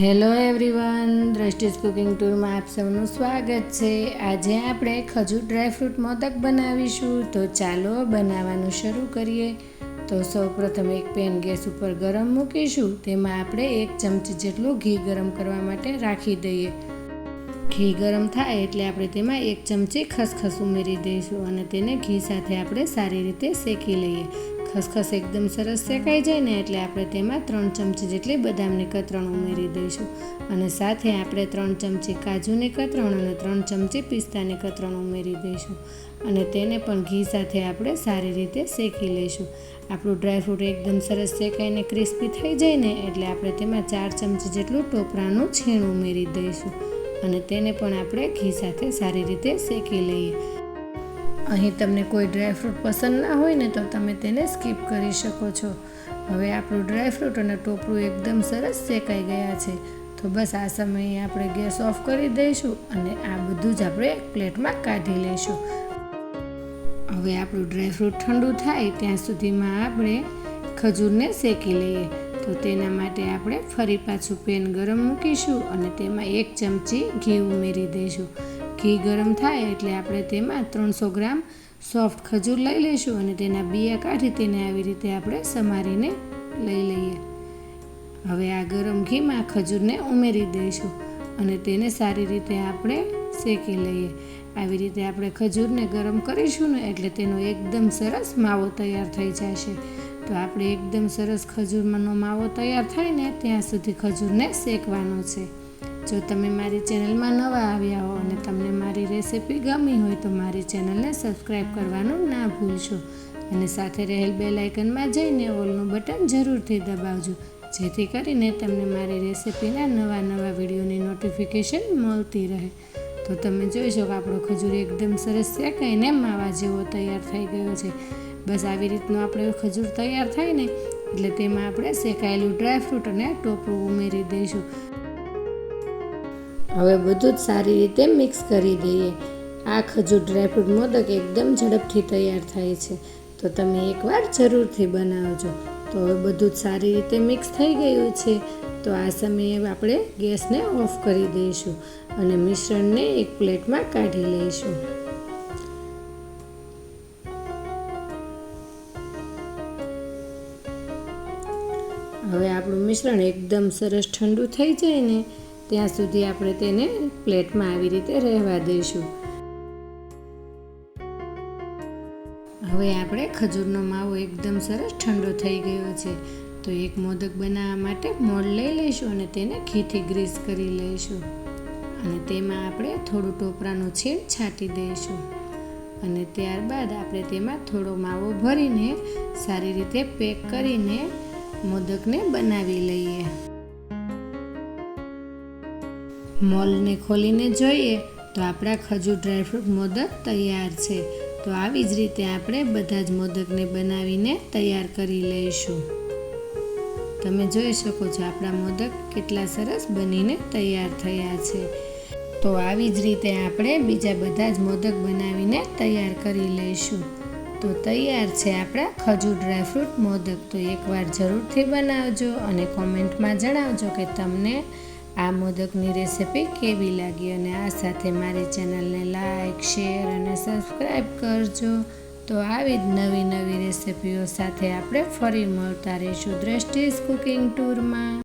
Hello everyone દ્રષ્ટિસ cooking ટૂરમાં આપ સૌનું સ્વાગત છે. આજે આપણે ખજૂર ડ્રાયફ્રૂટ મોદક બનાવીશું. તો ચાલો બનાવવાનું શરૂ કરીએ. તો સૌપ્રથમ એક પેન ગેસ ઉપર ગરમ મૂકીશું. તેમાં આપણે એક ચમચી જેટલું ઘી ગરમ કરવા માટે રાખી દઈએ. ઘી ગરમ થાય એટલે આપણે તેમાં એક ચમચી ખસખસ ઉમેરી દઈશું અને તેને ઘી સાથે આપણે સારી રીતે શેકી લઈએ. ખસખસ એકદમ સરસ શેકાઈ જાય ને એટલે આપણે તેમાં ત્રણ ચમચી જેટલી બદામની કતરણ ઉમેરી દઈશું. અને સાથે આપણે ત્રણ ચમચી કાજુની કતરણ અને ત્રણ ચમચી પિસ્તાની કતરણ ઉમેરી દઈશું. અને તેને પણ ઘી સાથે આપણે સારી રીતે શેકી લઈશું. આપણું ડ્રાયફ્રૂટ એકદમ સરસ શેકાઈને ક્રિસ્પી થઈ જાય ને એટલે આપણે તેમાં ચાર ચમચી જેટલું ટોપરાનું છીણ ઉમેરી દઈશું. અને તેને પણ આપણે ઘી સાથે સારી રીતે શેકી લઈએ. અહીં તમને કોઈ ડ્રાયફ્રૂટ પસંદ ના હોય ને તો તમે તેને સ્કીપ કરી શકો છો. હવે આપણું ડ્રાયફ્રૂટ અને ટોપરું એકદમ સરસ શેકાઈ ગયા છે. તો બસ આ સમયે આપણે ગેસ ઓફ કરી દઈશું અને આ બધું જ આપણે એક પ્લેટમાં કાઢી લઈશું. હવે આપણું ડ્રાયફ્રૂટ ઠંડુ થાય ત્યાં સુધીમાં આપણે ખજૂરને શેકી લઈએ. તો તેના માટે આપણે ફરી પાછું પેન ગરમ મૂકીશું અને તેમાં એક ચમચી ઘી ઉમેરી દઈશું. ઘી ગરમ થાય એટલે આપણે તેમાં ત્રણસો ગ્રામ સોફ્ટ ખજૂર લઈ લઈશું અને તેના બિયા કાઢી તેને આવી રીતે આપણે સમારીને લઈ લઈએ. હવે આ ગરમ ઘીમાં ખજૂરને ઉમેરી દઈશું અને તેને સારી રીતે આપણે શેકી લઈએ. આવી રીતે આપણે ખજૂરને ગરમ કરીશું ને એટલે તેનો એકદમ સરસ માવો તૈયાર થઈ જશે. તો આપણે એકદમ સરસ ખજૂરમાંનો માવો તૈયાર થાય ને ત્યાં સુધી ખજૂરને શેકવાનો છે. જો તમે મારી ચેનલમાં નવા આવ્યા હો અને તમને મારી રેસિપી ગમી હોય તો મારી ચેનલને સબસ્ક્રાઈબ કરવાનું ના ભૂલશો. અને સાથે રહેલ બે લાઇકનમાં જઈને ઓલનું બટન જરૂરથી દબાવજો. જેથી કરીને તમને મારી રેસિપીના નવા નવા વિડીયોની નોટિફિકેશન મળતી રહે. તો તમે જોઈ શકો આપણો ખજૂર એકદમ સરસ શેકાઈને માવા જેવો તૈયાર થઈ ગયો છે. બસ આવી રીતનું આપણે ખજૂર તૈયાર થાય ને, એટલે તેમાં આપણે શેકાયેલું ડ્રાયફ્રૂટ અને ટોપરું ઉમેરી દઈશું. હવે બધું જ સારી રીતે મિક્સ કરી દઈએ. આ ખજૂર ડ્રાયફ્રૂટ મોદક એકદમ ઝડપથી તૈયાર થાય છે. તો તમે એકવાર જરૂરથી બનાવજો. તો હવે બધું જ સારી રીતે મિક્સ થઈ ગયું છે. તો આ સમયે આપણે ગેસને ઓફ કરી દઈશું અને મિશ્રણને એક પ્લેટમાં કાઢી લઈશું. હવે આપણું મિશ્રણ એકદમ સરસ ઠંડુ થઈ જાય ને ત્યાં સુધી આપણે તેને પ્લેટમાં આવી રીતે રહેવા દઈશું. હવે આપણે ખજૂરનો માવો એકદમ સરસ ઠંડો થઈ ગયો છે, તો એક મોદક બનાવવા માટે મોડ લઈ લઈશું અને તેને ઘીથી ગ્રીસ કરી લઈશું. અને તેમાં આપણે થોડું ટોપરાનું છેડ છાંટી દઈશું. અને ત્યારબાદ આપણે તેમાં થોડો માવો ભરીને સારી રીતે પેક કરીને મોદકને બનાવી લઈએ. મોલને ખોલીને જોઈએ તો આપણા ખજૂર ડ્રાયફ્રૂટ મોદક તૈયાર છે. તો આવી જ રીતે આપણે બધા જ મોદકને બનાવીને તૈયાર કરી લઈશું. તમે જોઈ શકો છો આપણા મોદક કેટલા સરસ બનીને તૈયાર થયા છે. તો આવી જ રીતે આપણે બીજા બધા જ મોદક બનાવીને તૈયાર કરી લઈશું. તો તૈયાર છે આપણા ખજૂર ડ્રાયફ્રૂટ મોદક. તો એકવાર જરૂરથી બનાવજો અને કોમેન્ટમાં જણાવજો કે તમને આ મોદકની રેસિપી કેવી લાગી અને આ સાથે મારી ચેનલને લાઈક, શેર અને સબસ્ક્રાઈબ કરજો. તો આવી જ નવી નવી રેસિપીઓ સાથે આપણે ફરી મળતા રહીશું દ્રષ્ટિસ કુકિંગ ટૂરમાં.